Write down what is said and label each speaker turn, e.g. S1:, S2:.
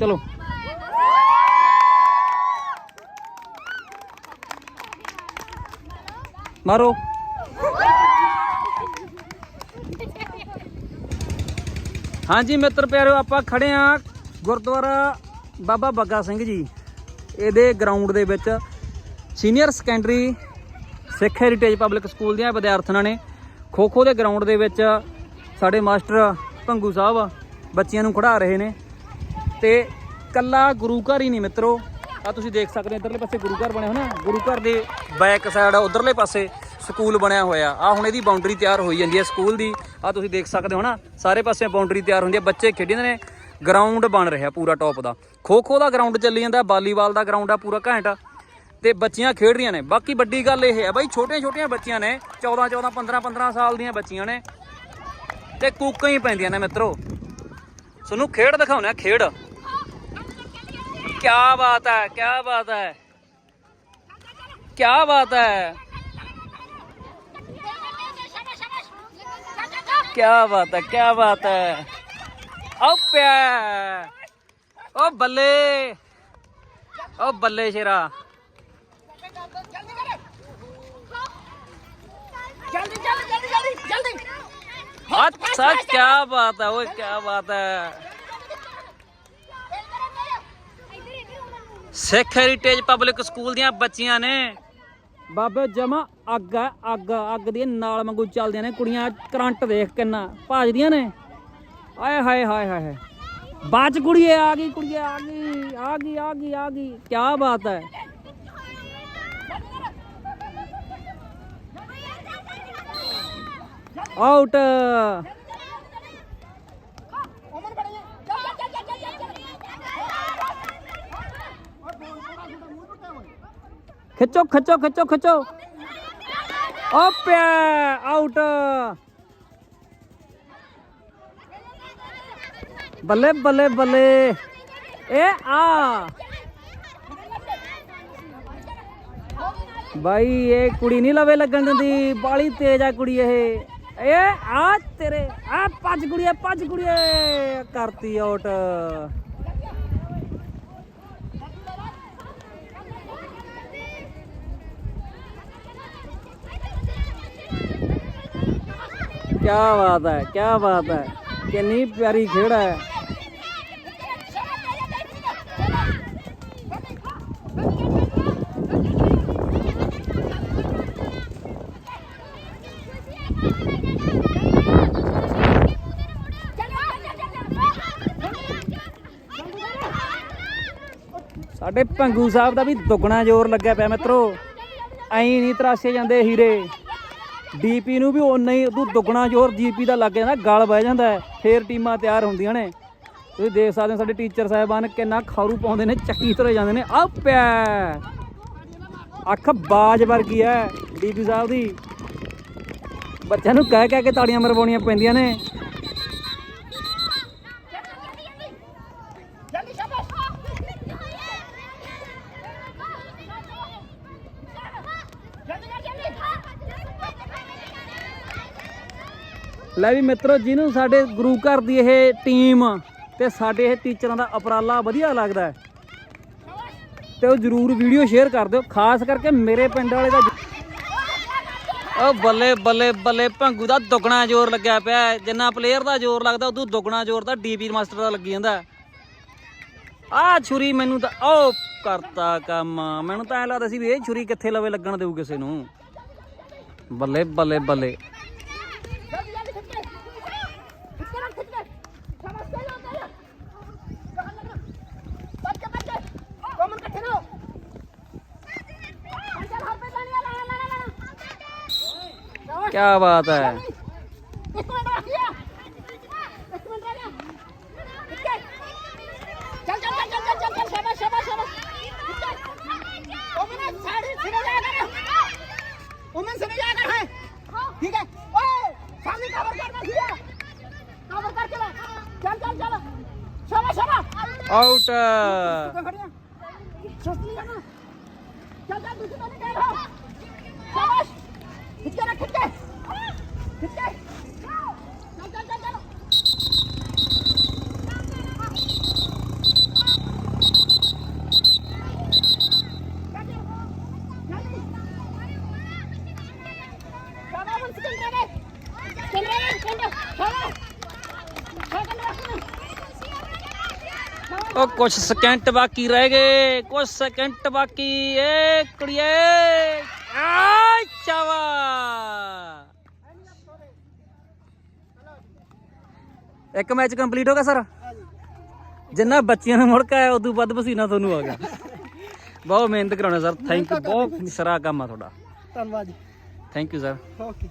S1: ਚਲੋ। ਮਾਰੋ। ਹਾਂਜੀ ਮਿੱਤਰ ਪਿਆਰਿਓ, ਆਪਾਂ ਖੜੇ ਆ ਗੁਰਦੁਆਰਾ ਬਾਬਾ ਬੱਗਾ ਸਿੰਘ ਜੀ। ਇਹਦੇ ਗਰਾਊਂਡ ਦੇ ਵਿੱਚ senior secondary Sikh heritage public school ਦੀਆਂ ਵਿਦਿਆਰਥਣਾਂ ਨੇ ਖੋ ਖੋ ਦੇ ਗਰਾਊਂਡ ਦੇ ਵਿੱਚ ਸਾਡੇ ਮਾਸਟਰ ਭੰਗੂ ਸਾਹਿਬ ਬੱਚਿਆਂ ਨੂੰ ਖੜਾ ਰਹੇ ਨੇ। ਤੇ ਕੱਲਾ ਗੁਰੂ ਘਰ ਹੀ ਨਹੀਂ ਮਿੱਤਰੋ। ਆ ਤੁਸੀਂ ਦੇਖ ਸਕਦੇ ਹੋ, ਇਧਰਲੇ ਪਾਸੇ ਗੁਰੂ ਘਰ ਬਣਿਆ ਹੋਣਾ ਗੁਰੂ ਘਰ ਦੇ ਬੈਕ ਸਾਈਡ ਉਧਰਲੇ ਪਾਸੇ ਸਕੂਲ ਬਣਿਆ ਹੋਇਆ। ਆ ਹੁਣ ਇਹਦੀ ਬਾਉਂਡਰੀ ਤਿਆਰ ਹੋਈ ਜਾਂਦੀ ਹੈ ਸਕੂਲ ਦੀ। ਆ ਤੁਸੀਂ ਦੇਖ ਸਕਦੇ ਹੋ ਨਾ, ਸਾਰੇ ਪਾਸੇ ਬਾਉਂਡਰੀ ਤਿਆਰ ਹੁੰਦੀ ਹੈ। ਬੱਚੇ ਖੇਡਦੇ ਨੇ ਗਰਾਊਂਡ ਬਣ ਰਿਹਾ ਪੂਰਾ ਟੌਪ ਦਾ। ਖੋ ਖੋ ਦਾ ਗਰਾਊਂਡ ਚੱਲੀ ਜਾਂਦਾ, ਵਾਲੀਬਾਲ ਦਾ ਗਰਾਊਂਡ ਆ, ਪੂਰਾ ਘੈਂਟ। ਤੇ ਬੱਚੀਆਂ ਖੇਡ ਰਹੀਆਂ ਨੇ। ਬਾਕੀ ਵੱਡੀ ਗੱਲ ਇਹ ਹੈ, ਬਾਈ ਛੋਟੀਆਂ ਛੋਟੀਆਂ ਬੱਚੀਆਂ ਨੇ 14 14 15 15 ਸਾਲ ਦੀਆਂ ਬੱਚੀਆਂ ਨੇ। ਤੇ ਕੂਕਾਂ ਹੀ ਪੈਂਦੀਆਂ ਨੇ ਮਿੱਤਰੋ। ਤੁਹਾਨੂੰ ਖੇਡ ਦਿਖਾਉਣਾ ਖੇਡ। क्या बात है क्या बात है? क्या बात है? क्या बात है क्या बात है? ओ ओ बल्ले ओ बल्ले शेरा।
S2: जल्दी जल्दी जल्दी जल्दी। जल्दी
S1: अच्छा क्या बात है वो क्या बात है। ਸਿੱਖ ਹੈਰੀਟੇਜ ਪਬਲਿਕ ਸਕੂਲ ਦੀਆਂ ਬੱਚੀਆਂ ਨੇ। ਬਾਬੇ ਜਮਾ ਅੱਗ ਆ ਅੱਗ ਅੱਗ ਦੀ ਨਾਲ ਵਾਂਗੂ ਚੱਲਦੀਆਂ ਨੇ। ਕੁੜੀਆਂ ਕਰੰਟ ਦੇਖ ਕਿੰਨਾ ਭਾਜਦੀਆਂ ਨੇ। ਆਏ ਹਾਏ ਹਾਏ ਹਾਏ ਹਾਏ। ਬਾਜ ਕੁੜੀਏ ਆ ਗਈ, ਕੁੜੀਏ ਆ ਗਈ ਆ ਗਈ ਆ ਗਈ ਆ ਗਈ। ਕੀ ਬਾਤ ਹੈ। ਆਊਟ ਖਿੱਚੋ ਖਿੱਚੋ ਖਿੱਚੋ ਖਿੱਚੋ। ਓਪਿਆ ਆਊਟ। ਬੱਲੇ ਬੱਲੇ ਬੱਲੇ। ਇਹ ਆ। ਬਾਈ ਇਹ ਕੁੜੀ ਨਹੀਂ ਲਵੇ ਲੱਗਣ ਦਿੰਦੀ। ਬਾਲੀ ਤੇਜ਼ ਆ ਕੁੜੀ ਇਹ। ਇਹ ਆ ਤੇਰੇ। ਆ, ਭੱਜ ਕੁੜੀਏ ਭੱਜ ਕੁੜੀਏ। ਕਰਤੀ ਆਊਟ। ਕਿਆ ਬਾਤ ਹੈ, ਕਿਆ ਬਾਤ ਹੈ। ਕਿੰਨੀ ਪਿਆਰੀ ਖੇਡ ਹੈ। ਸਾਡੇ ਭੰਗੂ ਸਾਹਿਬ ਦਾ ਵੀ ਦੁੱਗਣਾ ਜ਼ੋਰ ਲੱਗਿਆ ਪਿਆ ਮਿੱਤਰੋ। ਐਂ ਨਹੀਂ ਤਰਾਸੇ ਜਾਂਦੇ ਹੀਰੇ। ਡੀਪੀ ਨੂੰ ਵੀ ਓਨਾ ਹੀ ਉਦੋਂ ਦੁੱਗਣਾ ਜ਼ੋਰ ਜੀਪੀ ਦਾ ਲੱਗ ਜਾਂਦਾ, ਗਲ ਬਹਿ ਜਾਂਦਾ ਹੈ। ਫੇਰ ਟੀਮਾਂ ਤਿਆਰ ਹੁੰਦੀਆਂ ਨੇ। ਤੁਸੀਂ ਦੇਖ ਸਕਦੇ ਹੋ ਸਾਡੇ ਟੀਚਰ ਸਾਹਿਬਾਨ ਕਿੰਨਾ ਖਾਰੂ ਪਾਉਂਦੇ ਨੇ, ਚੱਕੀ ਧਰੇ ਜਾਂਦੇ ਨੇ। ਆ ਪੈ ਅੱਖ ਬਾਜ ਵਰਗੀ ਹੈ ਡੀਪੀ ਸਾਹਿਬ ਦੀ। ਬੱਚਿਆਂ ਨੂੰ ਕਹਿ ਕਹਿ ਕੇ ਤਾੜੀਆਂ ਮਰਵਾਉਣੀਆਂ ਪੈਂਦੀਆਂ ਨੇ। ਲੈ ਵੀ ਮਿੱਤਰੋ, ਜਿਹਨੂੰ ਸਾਡੇ ਗੁਰੂ ਘਰ ਦੀ ਇਹ ਟੀਮ ਤੇ ਸਾਡੇ ਇਹ ਟੀਚਰਾਂ ਦਾ ਉਪਰਾਲਾ ਵਧੀਆ ਲੱਗਦਾ ਹੈ, ਤੇ ਉਹ ਜਰੂਰ ਵੀਡੀਓ ਸ਼ੇਅਰ ਕਰ ਦਿਓ, ਖਾਸ ਕਰਕੇ ਮੇਰੇ ਪਿੰਡ ਵਾਲੇ ਦਾ ਓ ਬੱਲੇ ਬੱਲੇ ਬੱਲੇ, ਭੰਗੂ ਦਾ ਦੁੱਗਣਾ ਜ਼ੋਰ ਲੱਗਿਆ ਪਿਆ ਜਿੰਨਾ ਪਲੇਅਰ ਦਾ ਜ਼ੋਰ ਲੱਗਦਾ, ਉਦੋਂ ਦੁੱਗਣਾ ਜ਼ੋਰ ਤਾਂ ਡੀਪੀ ਮਾਸਟਰ ਦਾ ਲੱਗੀ ਜਾਂਦਾ ਆ ਛੁਰੀ ਮੈਨੂੰ ਤਾਂ, ਓ ਕਰਤਾ ਕੰਮ। ਮੈਨੂੰ ਤਾਂ ਐ ਲੱਗਦਾ ਸੀ ਵੀ ਇਹ ਛੁਰੀ ਕਿੱਥੇ ਲਵੇ ਲੱਗਣ ਦੇਊ ਕਿਸੇ ਨੂੰ। ਬੱਲੇ ਬੱਲੇ ਬੱਲੇ।
S2: ਕਿਆ ਬਾਤ ਹੈ। ਇੱਕ ਮਿੰਟ ਰੱਖ ਲਿਆ ਇੱਕ ਮਿੰਟ ਰਹਿ ਗਿਆ ਚੱਲ ਚੱਲ ਚੱਲ ਚੱਲ ਚੱਲ ਚੱਲ ਸ਼ਾਬਾਸ਼ ਸ਼ਾਬਾਸ਼ ਸ਼ਾਬਾਸ਼ ਉਹ ਮੈਂ ਸਾੜੀ ਸਿਰੇ ਜਾ ਕਰ ਉਹ ਮੈਂ ਸਿਰੇ ਜਾ ਕਰ ਹੈ ਠੀਕ ਹੈ ਓਏ ਸਾਹਮਣੇ ਕਵਰ ਕਰਨਾ ਸੀ ਕਵਰ ਕਰਕੇ
S1: ਲੈ
S2: ਚੱਲ ਚੱਲ ਚੱਲ ਸ਼ਾਬਾਸ਼ ਸ਼ਾਬਾਸ਼ ਆਊਟ ਸਸਤੀ ਜਾਣਾ ਚੱਲ ਚੱਲ ਦੂਜੀ ਬੰਦੇ ਕਹਿ ਰਹਾ ਸ਼ਾਬਾਸ਼ 그때라 그때! 그때!
S1: ਉਹ ਕੁਝ ਸਕਿੰਟ ਬਾਕੀ ਰਹਿ ਗਏ ਕੁਝ ਸਕਿੰਟ ਬਾਕੀ ਏ ਕੁੜੀਏ। ਆ ਚਾਵਾ ਇੱਕ ਮੈਚ ਕੰਪਲੀਟ ਹੋ ਗਿਆ ਸਰ? ਜਿੰਨਾ ਬੱਚਿਆਂ ਨੂੰ ਮੁੜਕਾ ਆਇਆ ਉਦੋਂ ਵੱਧ ਪਸੀਨਾ ਤੁਹਾਨੂੰ ਆ ਗਿਆ। ਬਹੁਤ ਮਿਹਨਤ ਕਰਾਉਣਾ ਸਰ ਥੈਂਕ ਯੂ ਬਹੁਤ ਸਰਾ ਕੰਮ ਆ ਤੁਹਾਡਾ।
S2: ਧੰਨਵਾਦ ਜੀ।
S1: Thank you sir
S2: okay